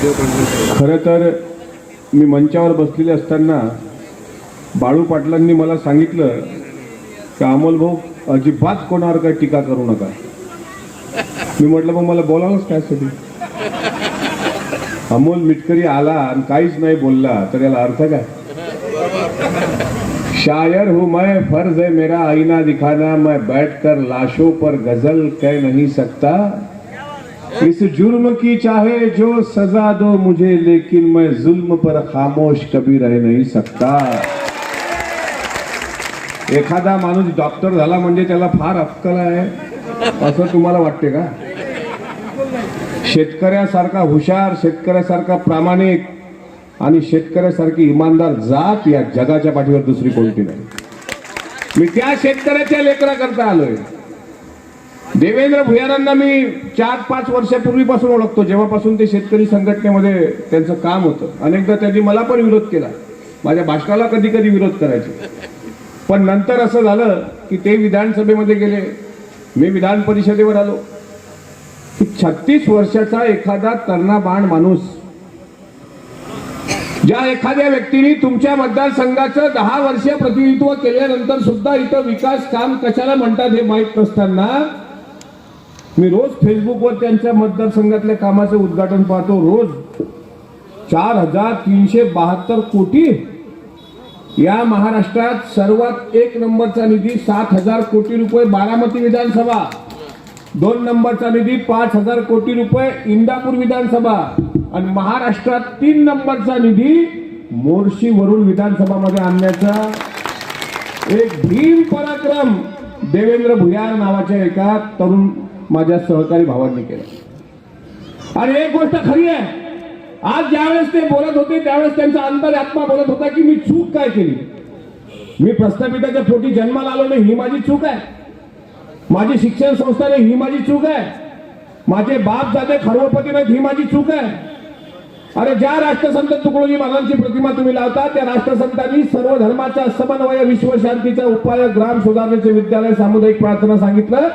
खरं तर मी मंचावर बसलेले असताना बाळू पाटलांनी मला सांगितलं की अमोल भाऊ अजिबात कोणावर काय टीका करू नका. मी म्हटलं मग मला बोलावंच त्यासाठी. अमोल मिटकरी आला आणि काहीच नाही बोलला तर याला अर्थ काय? शायर हू मैं फर्ज है मेरा आईना दिखाना मैं बैठकर लाशों पर गजल कह नहीं सकता. इस जुर्म की चाहे जो सजा दो मुझे लेकिन मैं जुल्म पर खामोश कभी रह नहीं सकता। एखादा माणूस डॉक्टर झाला म्हणजे त्याला फार अक्कल आहे. असं तुम्हाला वाटते का? शेतकऱ्यासारखा हुशार शेतकऱ्यासारखा प्रामाणिक आणि शेतकऱ्यासारखी इमानदार जात या जगाच्या पाठीवर दुसरी कोणती नाही. मी त्या शेतकऱ्याच्या लेकरा करता आलोय. देवेंद्र भुयारांना मी चार पाच वर्षापूर्वीपासून ओळखतो. जेव्हापासून ते शेतकरी संघटनेमध्ये त्यांचं काम होतं. अनेकदा त्यांनी मला पण विरोध केला. माझ्या भाषणाला कधी कधी विरोध करायचे. पण नंतर असं झालं की ते विधानसभेमध्ये गेले. मी विधान परिषदेवर आलो. की छत्तीस वर्षाचा एखादा तरणा माणूस ज्या एखाद्या व्यक्तीने तुमच्या मतदारसंघाचं दहा वर्ष प्रतिनिधित्व केल्यानंतर सुद्धा इथं विकास काम कशाला म्हणतात हे माहीत नसताना मी रोज फेसबुकवर त्यांच्या मतदारसंघातल्या कामाचं उद्घाटन पाहतो. रोज चार हजार तीनशे बहात्तर कोटी या महाराष्ट्रात सर्वात एक नंबरचा निधी सात हजार कोटी रुपये बारामती विधानसभा. दोन नंबरचा निधी पाच हजार कोटी रुपये इंदापूर विधानसभा. आणि महाराष्ट्रात तीन नंबरचा निधी मोर्शी वरुण विधानसभामध्ये आणण्याचा. एक भीम पराक्रम देवेंद्र भुयार नावाच्या एका तरुण माझ्या सहकारी भावांनी केला. आणि एक गोष्ट खरी आहे. आज ज्यावेळेस ते बोलत होते त्यावेळेस त्यांचा अंतरात्मा बोलत होता की मी चूक काय केली? मी प्रस्थापिताच्या पोटी जन्माला आलो नाही ही माझी चूक आहे. माझी शिक्षण संस्था नाही ही माझी चूक आहे. माझे बाप जाते खरवपती नाहीत ही माझी चूक आहे. अरे ज्या राष्ट्रसंत तुकडोजी महाराजांची प्रतिमा तुम्ही लावता त्या राष्ट्रसंतांनी सर्व धर्माचा समन्वय विश्वशांतीचा उपाय ग्राम सुधारण्याचे विद्यालय सामुदायिक प्रार्थना सांगितलं.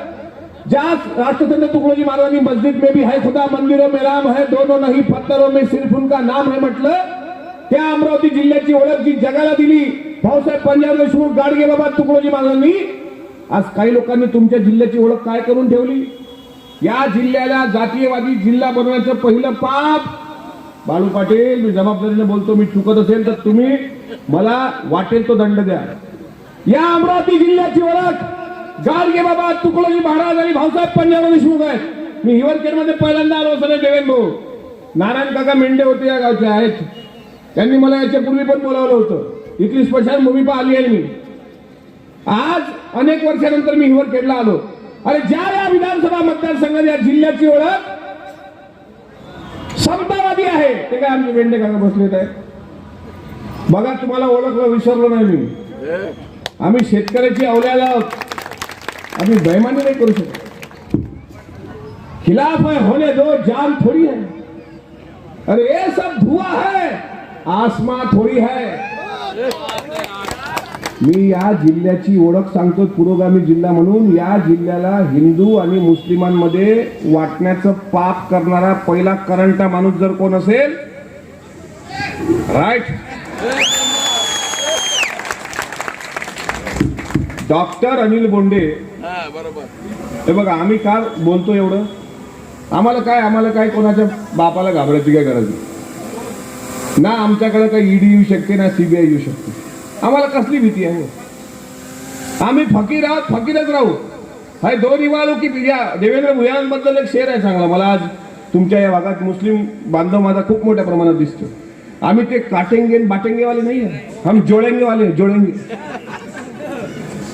ज्या राष्ट्रचंद्र तुकडोजी महाराजांनी मस्जिद में भी है खुदा मंदिरों में राम है दोनों नहीं पत्थरों में सिर्फ उनका नाम है म्हटलं त्या अमरावती जिल्ह्याची ओळख जी जगाला दिली भाऊसाहेब पंजाब देशमुख गाडगे बाबा तुकडोजी महाराजांनी आज काही लोकांनी तुमच्या जिल्ह्याची ओळख काय करून ठेवली? या जिल्ह्याला जातीयवादी जिल्हा बनवण्याचं पहिलं पाप. बाळू पाटील मी जबाबदारीने बोलतो मी चुकत असेल तर तुम्ही मला वाटेल तो दंड द्या. या अमरावती जिल्ह्याची ओळख गाडगे बाबा तुकडोजी महाराज आणि भाऊसाहेब पंजाब देशमुख आहेत मी हिवरखेडमध्ये पहिल्यांदा आलो सर देवेंद्र भाऊ नारायण काका मेंढे होते या गावचे आहेत. त्यांनी मला याच्यापूर्वी पण बोलावलं होतं. इथली स्मशानभूमी पण आली आहे मी. आज अनेक वर्षानंतर मी हिवरखेडला आलो. अरे ज्या या विधानसभा मतदारसंघात या जिल्ह्याची ओळख समतावादी आहे. ते काय आमचे वेंडे काका बसलेत आहे? बघा तुम्हाला ओळखलं विसरलो नाही मी. आम्ही शेतकऱ्याची अवल्याला आहोत. आम्ही बैमानी नाही करू शकत. खिलाफ है होने दो जान थोड़ी है अरे ये सब धुआं है आसमा थोडी है. मी या जिल्ह्याची ओळख सांगतो पुरोगामी जिल्हा म्हणून. या जिल्ह्याला हिंदू आणि मुस्लिमांमध्ये वाटण्याचं पाप करणारा पहिला करंटा माणूस जर कोण असेल राईट डॉक्टर अनिल बोंडे. हे बघा आम्ही का बोलतो एवढं? आम्हाला काय आम्हाला काय कोणाच्या बापाला घाबरायची काय गरज नाही. ना आमच्याकडे काही ईडी येऊ शकते ना सीबीआय येऊ शकते. आम्हाला कसली भीती आहे? आम्ही फकीर आहोत फकीरच राहू. हाय दोन इमालो की या देवेंद्र भुयारांबद्दल एक शेर आहे चांगला. मला आज तुमच्या या भागात मुस्लिम बांधव माझा खूप मोठ्या प्रमाणात दिसतो आम्ही ते काटेंगे आणि बाटेंगे वाले नाही आहे. हम जोडेंगे वाले हैं, जोडेंगे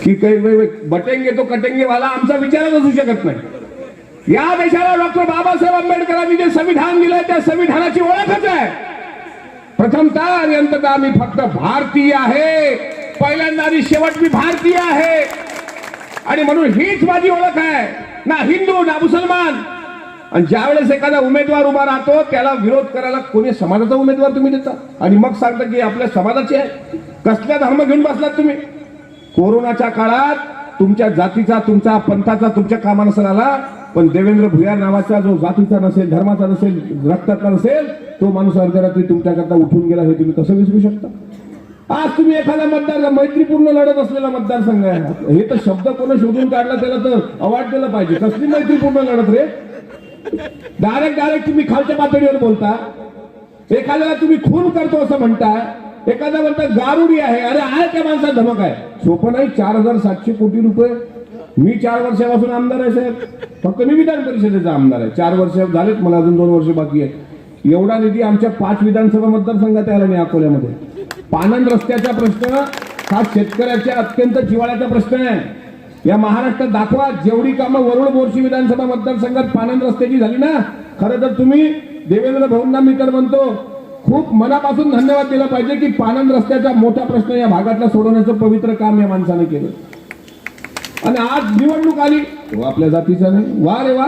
की काही बटेंगे तो कटेंगे वाला आमचा विचारच असू शकत नाही. या देशाला डॉक्टर बाबासाहेब आंबेडकरांनी जे संविधान दिलंय त्या संविधानाची ओळखच आहे. प्रथमता आणि अंतता आम्ही फक्त भारतीय आहे. पहिल्यांदा आणि शेवट मी भारतीय आहे. आणि म्हणून हीच माझी ओळख आहे. ना हिंदू ना मुसलमान. आणि ज्यावेळेस एखादा उमेदवार उभा राहतो त्याला विरोध करायला कोणी समाजाचा उमेदवार तुम्ही देता? आणि मग सांगता की आपल्या समाजाचे आहे. कसला धर्म घेऊन बसलात तुम्ही? कोरोनाच्या काळात तुमच्या जातीचा तुमचा पंथाचा तुमच्या कामानुसार आला पण देवेंद्र भुयार नावाचा जो जातीचा नसेल धर्माचा नसेल रक्ताचा नसेल तो माणूस अर्ध्या रात्री तुमच्याकरता उठून गेला हे तुम्ही कसं विसरू शकता? आज तुम्ही एखादा मतदार मैत्रीपूर्ण लढत असलेला मतदारसंघ आहे. हे तर शब्द कोण शोधून काढला त्याला तर अवॉर्ड दिलं पाहिजे. कसली मैत्रीपूर्ण लढत रे? डायरेक्ट डायरेक्ट तुम्ही खालच्या पातळीवर बोलता. एखाद्याला तुम्ही खून करतो असं म्हणताय एखादा म्हणता गारुडी आहे. अरे आहे त्या माणसा धमक आहे. सोपं नाही चार हजार सातशे कोटी रुपये. मी चार वर्षापासून आमदार आहे साहेब. फक्त मी विधान परिषदेचा आमदार आहे. चार वर्ष झालेत मला अजून दोन वर्ष बाकी आहे एवढा निधी आमच्या पाच विधानसभा मतदारसंघात आला मी अकोल्यामध्ये. पानंद रस्त्याचा प्रश्न हा शेतकऱ्याच्या अत्यंत जिवाळ्याचा प्रश्न आहे. या महाराष्ट्रात दाखवा जेवढी कामं वरुड मोर्शी विधानसभा मतदारसंघात पानन रस्त्याची झाली ना खरं तर तुम्ही देवेंद्र भाऊंना मी तर म्हणतो खूप मनापासून धन्यवाद दिला पाहिजे की पानंद रस्त्याचा मोठा प्रश्न या भागातला सोडवण्याचं पवित्र काम या माणसाने केलं. आणि आज निवडणूक आली. आपल्या जातीचा नाही. वा रे वा.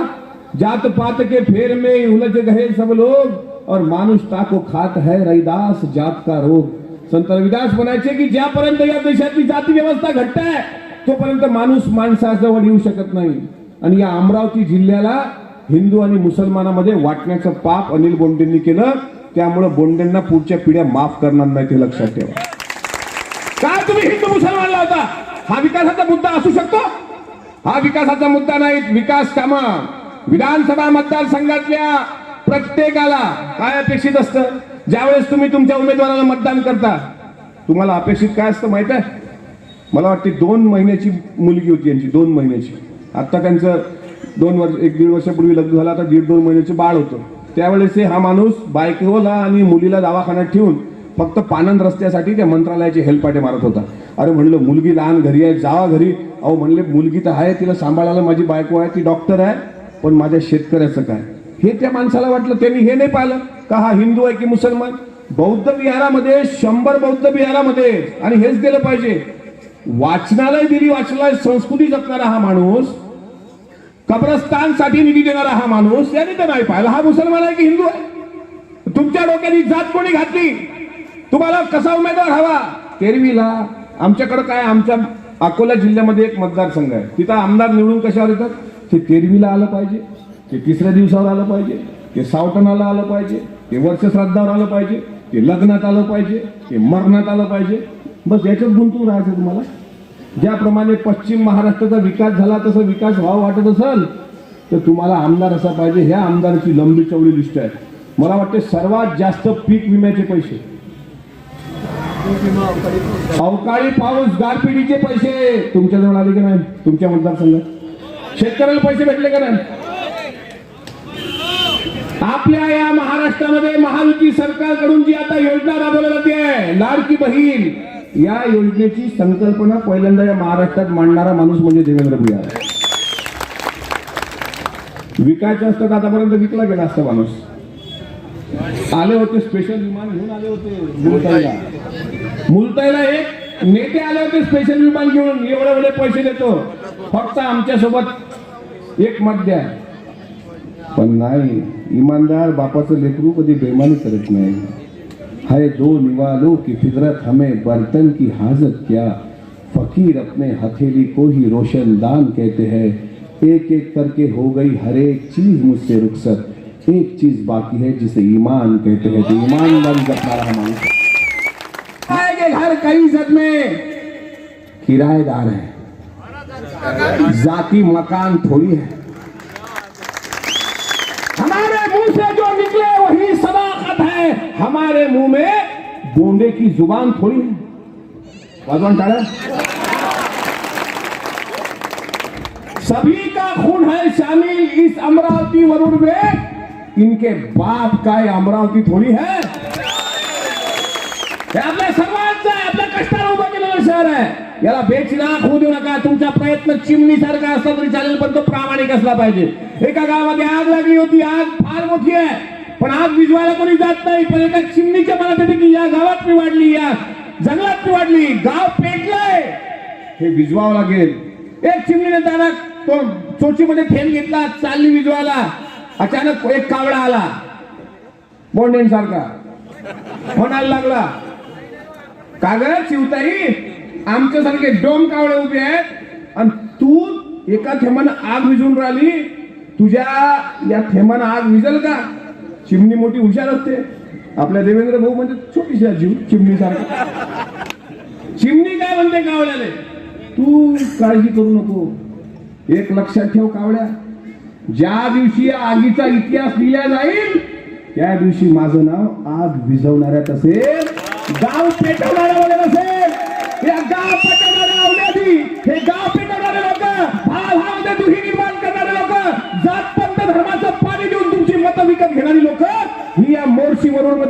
जात पात के फेर में उलझ गए सब लोग. और माणूस टाको खात है रैदास जात का रोग. संत रविदास म्हणायचे की ज्यापर्यंत या देशातली जाती व्यवस्था घट्ट आहे तोपर्यंत माणूस माणसाजवळ येऊ शकत नाही. आणि या अमरावती जिल्ह्याला हिंदू आणि मुसलमानामध्ये वाटण्याचं पाप अनिल बोंडेंनी केलं. त्यामुळं बोंडेंना पुढच्या पिढ्या माफ करणार नाही ते लक्षात ठेवा. काय तुम्ही हिंदू मुसलमान लावता हा विकासाचा मुद्दा असू शकतो? हा विकासाचा मुद्दा नाही विकास कामा. विधानसभा मतदारसंघातल्या प्रत्येकाला काय अपेक्षित असतं? ज्यावेळेस तुम्ही तुमच्या उमेदवाराला मतदान करता तुम्हाला अपेक्षित काय असतं माहीत आहे? मला वाटते दोन महिन्याची मुलगी होती यांची दोन महिन्याची. आता त्यांचं दोन वर्ष एक दीड वर्षापूर्वी लग्न झालं आता दीड दोन महिन्याचं बाळ होतं. त्यावेळेस हे हा माणूस बायकोला आणि मुलीला दवाखान्यात ठेवून फक्त पानंद रस्त्यासाठी त्या मंत्रालयाचे हेलपाटे मारत होता. अरे म्हणलं मुलगी लहान घरी आहे जावा घरी. अहो म्हणले मुलगी तर आहे तिला सांभाळायला माझी बायको आहे ती डॉक्टर आहे पण माझ्या शेतकऱ्याचं काय? हे त्या माणसाला वाटलं त्यांनी हे नाही पाहिलं. का हा हिंदू आहे की मुसलमान? बौद्ध विहारामध्ये शंभर बौद्ध विहारामध्ये आणि हेच दिलं पाहिजे. वाचनालय दिली वाचनालय संस्कृती जपणारा हा माणूस कब्रस्तानसाठी निधी देणारा हा माणूस याने तर नाही पाहिला. हा मुसलमान आहे की हिंदू आहे? तुमच्या डोक्यात जात कोणी घातली? तुम्हाला कसा उमेदवार हवा? तेरवीला आमच्याकडं काय आमच्या अकोला जिल्ह्यामध्ये एक मतदारसंघ आहे. तिथं आमदार निवडून कशावर येतात? ते तेरवीला आलं पाहिजे ते तिसऱ्या दिवसावर आलं पाहिजे ते सावटणाला आलं पाहिजे ते वर्षश्राद्धावर आलं पाहिजे ते लग्नात आलं पाहिजे ते मरणात आलं पाहिजे. बस याच्यात गुंतून राहायचं तुम्हाला. ज्याप्रमाणे पश्चिम महाराष्ट्राचा विकास झाला तसा विकास व्हावा वाटत असेल तर तुम्हाला आमदार असा पाहिजे. ह्या आमदाराची लंबी चवळी लिस्ट आहे. मला वाटते सर्वात जास्त पीक विम्याचे पैसे. अवकाळी पाऊस गारपिटीचे पैसे. तुमच्याजवळ आले की नाही? तुमच्या मतदारसंघात? शेतकऱ्याला पैसे भेटले का नाही? आपल्या या महाराष्ट्रामध्ये महायुती सरकारकडून जी आता योजना राबवली जाते लाडकी बहीण या योजनेची संकल्पना पहिल्यांदा या महाराष्ट्रात मांडणारा माणूस म्हणजे देवेंद्र भुयार. विकायचं असतं तर आतापर्यंत विकला गेला असता माणूस. आले होते स्पेशल विमान घेऊन आले होते मुलताईला. मुलताईला एक नेते आले होते स्पेशल विमान घेऊन. एवढे एवढे पैसे देतो. फक्त आमच्यासोबत एक मत द्या पण नाही इमानदार बापाचं लेकरू कधी बेमानी करत नाही. है दो निवालों की फितरत हमें बर्तन की हाजत क्या? फकीर अपने हथेली को ही रोशनदान कहते हैं। एक एक करके हो गई हर एक चीज़ मुझसे रुखसत। एक चीज़ बाकी है जिसे ईमान कहते हैं। जो ईमानदारी जपना रहा घर कई सद में। किराएदार है। जाति मकान थोड़ी है। हमारे मुंह में बोंडे की जुबान थोड़ी है। भगवान टाड़ा। सभी का खून है शामिल इस अमरावती वरुण में। इनके बाप का ये अमरावती थोडी है। हे आपल्या सर्वांचं आहे आपल्या कष्टाला उभं केलेलं शहर आहे याला बेचना होऊ देऊ नका तुमचा प्रयत्न चिमणी सारखा असला तरी चालेल पण तो प्रामाणिक असला पाहिजे। एका गावामध्ये आग लागली होती आग फार मोठी आहे पण आज विजवायला कोणी जात नाही पण एका चिमणीच्या मनात येते की या गावात मी वाढली या जंगलात मी वाढली गाव पेटलंय. हे विजवावं लागेल. एक चिमणीने त्याला तो चोचीमध्ये थेंब घेतला चालली विजवायला अचानक एक कावळा आला. बोंडेन सारखा म्हणायला लागला का ग चिवताई आमच्यासारखे डोम कावळे उभे आहेत. आणि तू एका थेंबानं आग विजून राहिली. तुझ्या या थेंबानं आग विजल का? चिमणी मोठी हुशार असते. आपल्या देवेंद्र भाऊ म्हणजे छोटीशी आहे जीव चिमणी सारखा. चिमणी काय म्हणते कावळ्याले? तू काळजी करू नको. एक लक्षात ठेव कावळ्या. ज्या दिवशी या आगीचा इतिहास लिहिला जाईल त्या दिवशी माझं नाव आग भिजवणाऱ्यात असेल. गाव पेटवणाऱ्या असेल या गाव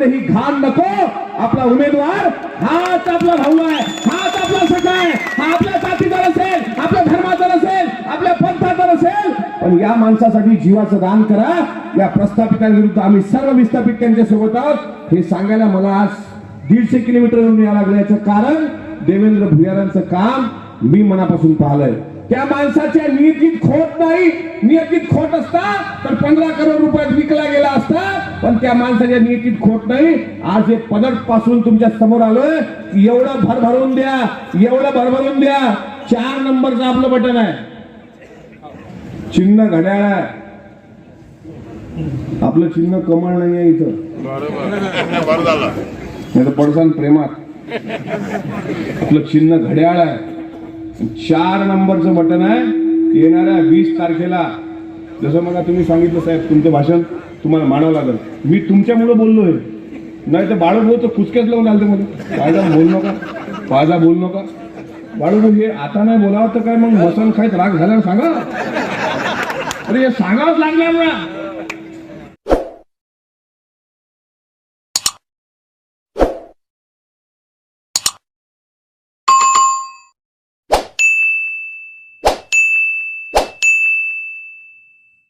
ही घाण नको. आपला उमेदवार हाच आपला भाऊ आहे. हाच आपला सखा आहे. हा आपल्या जातीचा असेल आपल्या धर्माचा नसेल आपल्या पंथाचा नसेल. पण या माणसासाठी जीवाचं दान करा. या प्रस्थापितांविरुद्ध आम्ही सर्व विस्थापित त्यांच्यासोबत आहोत. हे सांगायला मला आज दीडशे किलोमीटरवरून यावं लागल्याचं कारण देवेंद्र भुयारांचं काम मी मनापासून पाहिलंय. त्या माणसाच्या नियतीत खोट नाही. नियतीत खोट असता तर पंधरा करोड रुपयात विकला गेला असता पण त्या माणसाच्या नियतीत खोट नाही. आज हे पदकपासून तुमच्यासमोर आलोय. एवढं भरभरून द्या एवढं भरभरून द्या. चार नंबरचं आपलं बटन आहे. चिन्ह घड्याळ आहे. आपलं चिन्ह कमळ नाही आहे इथं पडसान प्रेमात. आपलं चिन्ह घड्याळ आहे. चार नंबरचं बटन आहे. येणाऱ्या वीस तारखेला जसं मला तुम्ही सांगितलं साहेब तुमचं भाषण तुम्हाला मानावं लागेल. मी तुमच्यामुळं बोललोय. नाही तर बाळू भाऊ तर कुचक्याच लावून आलं मला पायदा बोल नका. पायदा बोल नका. बाळूभाऊ हे आता नाही बोलावं तर काय मग? मसन खायत राग झाल्यावर सांगा. अरे हे सांगावंच लागणार ना.